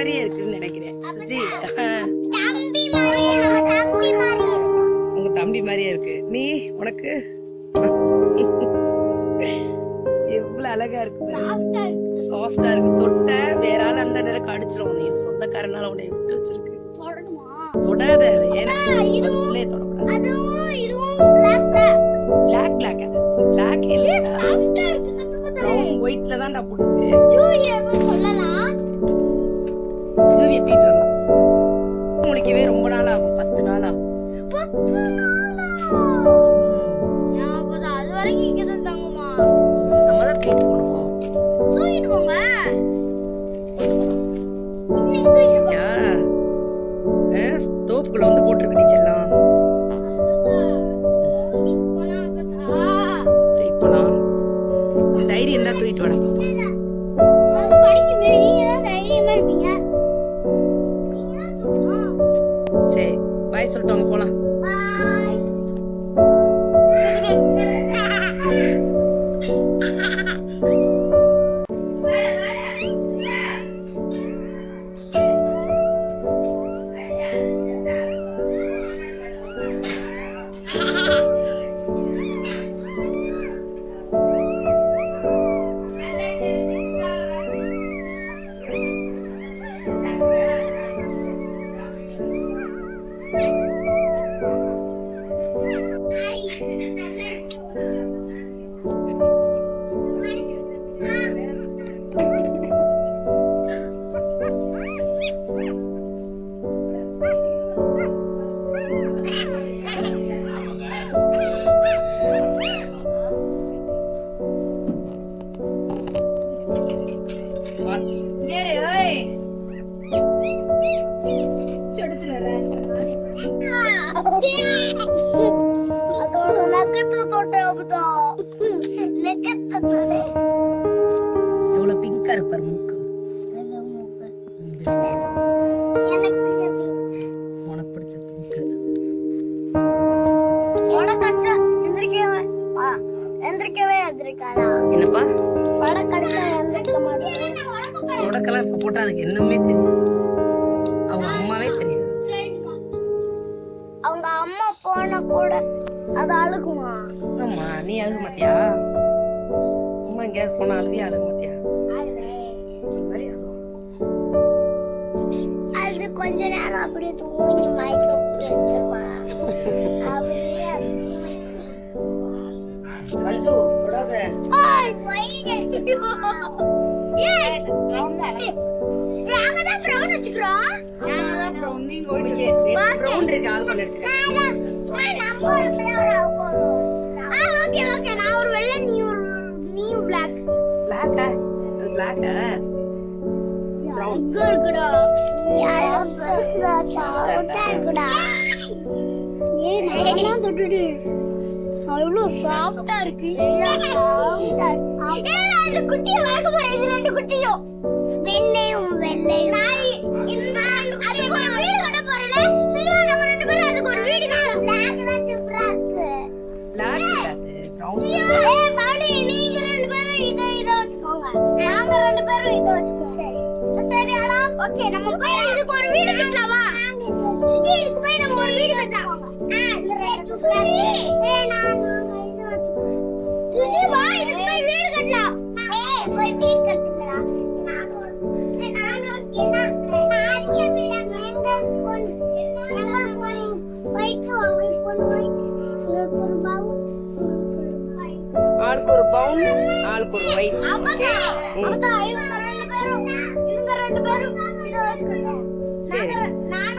மாதிரியே இருக்குன்னு நினைக்கிறேன். சுஜி உங்க தம்பி மாதிரியே இருக்கு. நீ உனக்கு? எவ்வளவு அழகா இருக்கு சாஃப்டா இருக்கு. தொட்ட வேற ஆள் அந்த நேரம் கடிச்சிரும். உன்னை சொந்தக்காரனால உன்னை விட்டு வச்சிருக்கு. தொடாத ஏன்னா தொடக்கூடாது. பிளாக் பிளாக் அது பிளாக் இல்ல. ஒயிட்ல தான்டா போட்டுருக்கு சரி பாய் சொல்லிட்டு வாங்க போலாம். பாய் அதோட எந்திரிக்கவே எந்திரிக்கவே எந்திரிக்காதா? என்னப்பா? படம் கடிச்சா எந்திரிக்க மாட்டேன். சொடக்கெல்லாம் இப்ப போட்டா அதுக்கு என்னமே தெரியாது. அவங்க அம்மாவே தெரியாது. அவங்க அம்மா போன கூட அது அழுகுமா? ஆமா நீ அழுக மாட்டியா? அம்மா எங்கேயாவது போனா அழுவியா அழுக மாட்டியா? அது. கொஞ்ச நேரம் அப்படியே தூங்கி மயக்கம் அப்படியே சஞ்சு தொடாத நாங்க தான் brown வச்சுக்கிறோம். ரவுண்ட் இருக்கு. ஆள் பண்ண இருக்கு. நான் தான். நான் ஒரு வெள்ளை, நீ ஒரு நீ. பிளாக்கா பிளாக்கா இருக்குடா? இருக்குடா. ஏய், நான்தான் தொட்டுடு. அது எவ்வளவு சாஃப்டா இருக்கு. ரெண்டு குட்டியும் வளர்க்க போறேன். இது ரெண்டு குட்டியும். வெள்ளையும் வெள்ளையும் இந்த அதுக்கு ஒரு வீடு கட்ட போறேன். சில்வா நம்ம ரெண்டு பேரும் அதுக்கு ஒரு வீடு கட்டலாம் பிளாக் தான் சூப்பரா இருக்கு. பிளாக் ஏய் பாலி நீங்க ரெண்டு பேரும் இத இத வச்சுக்கோங்க. நாங்க ரெண்டு பேரும் இத வச்சுக்கோங்க சரி. சரி ஆனா ஓகே நம்ம போய் இதுக்கு ஒரு வீடு கட்டலாமா. சுஜி இதுக்கு போய் நம்ம ஒரு வீடு கட்டலாம். சுஜி! நான் வீடு கட்டலாம் ஏய் போய் வீடு கட்டுங்கடா. நான் ஒரு ஏய், நான் ஒரு கேனா ஆரிய வீடு எங்க? கொண்டு எங்க போறீங்க. போயிட்டு வாங்க கொண்டு போய் உங்களுக்கு ஒரு பவுல் உங்களுக்கு ஒரு பை ஆளுக்கு ஒரு பவுன் ஆளுக்கு ஒரு ஒயிட் ஓகே அப்பதான் இவங்க ரெண்டு பேரும் இவங்க ரெண்டு பேரும் இதை வச்சுக்கணும் சரி. நானும்.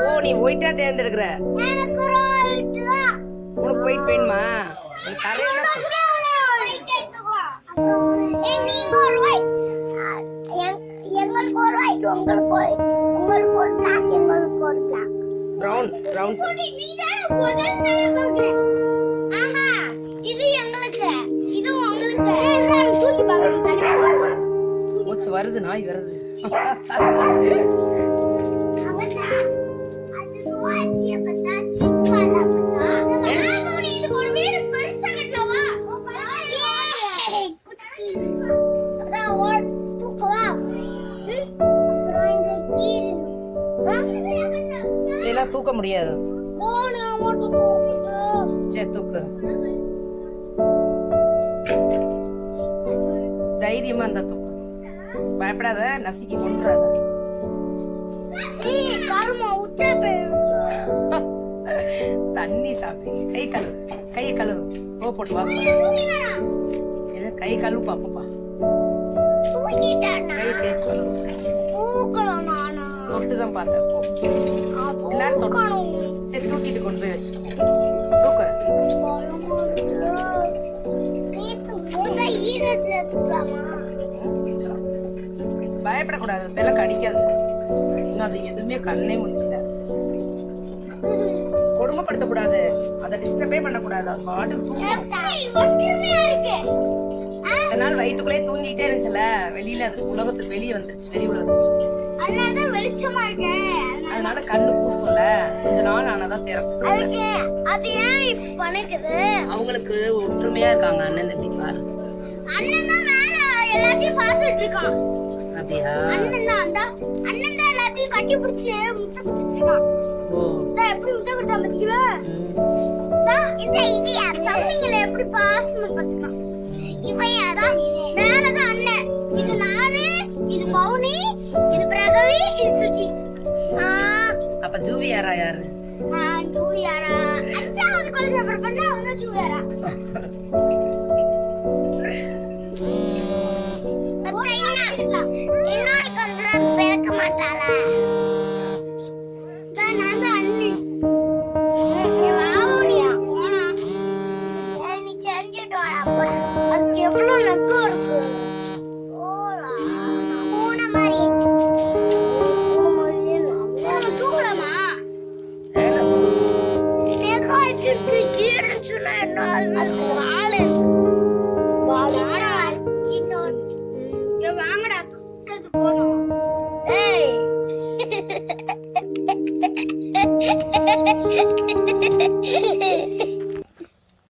ஓ நீ ஒயிட்டா தேர்ந்தெடுக்கிற? எனக்கு ஒரு. உனக்கு ஒயிட் வேணுமா? உனக்கு ஒரு எங்களுக்கு ஒரு white, உங்களுக்கு ஒரு- உங்களுக்கு ஒரு black, எங்களுக்கு ஒரு முதல் தடவை. ஆஹா, இது எங்களுக்கு. இது உங்களுக்கு. தூக்கி மூச்சு வருது நாய் வருது. இதெல்லாம் தூக்க முடியாது. சரி தூக்கு. தைரியமா இருந்தா தூக்கு. பயப்படாத நசுக்கி கொண்டுறாத தண்ணி சாப்பி. கை கழுவு. கையை கழுவு. சோப் போட்டு வா கை கழுவு பாப்பா கை தேய்ச்சி கழுவு. தான் பார்த்தேன். போ. எல்லாரும் தொட்டு. தூக்கணும். சரி தூக்கிட்டு கொண்டு போய் வச்சுக்கோ. பயப்படக்கூடாது. அதெல்லாம் கடிக்காது. இன்னும் அது எதுவுமே கண்ணே முடியல. கொடுமைப்படுத்தக்கூடாது. அதை டிஸ்டர்பே பண்ணக்கூடாது. அது தூங்கும் அதனால வயித்துக்குள்ளே தூங்கிட்டே இருந்துச்சுல வெளியில அது உலகத்துக்கு வெளியே வந்துருச்சு. வெளி உலகத்துக்கு. அதனாலதான் வெளிச்சமா இருக்கேன். அதனால கண்ணு பூசும்ல. கொஞ்ச நாள் ஆனாதான் திறக்கும். அதுக்கு அது ஏன் இப்ப பணிக்குது அவங்களுக்கு ஒற்றுமையா இருக்காங்க அண்ணன் தம்பி பாரு. அண்ணன் தான் மேல எல்லாத்தையும் பார்த்துட்டு இருக்கான். அப்படியா? அண்ணன் தான் அந்த அண்ணன் தான் எல்லாத்தையும் கட்டி பிடிச்சு முத்த கொடுத்துட்டு இருக்கான். ஓ. எப்படி முத்த கொடுத்தா பாத்தீங்களா. இந்த இது தம்பிங்களை எப்படி பாசமா பார்த்துக்கலாம் இவன் மேலதான் அண்ணன். இது நானு இது பவுனி இது பிரகவி இது சுஜி. அப்ப ஜூவி யாரா யாரு? நான் ஜூலியாரா அஞ்சாவது அப்புறம் பண்ணா அவங்க ஜூலியாரா no.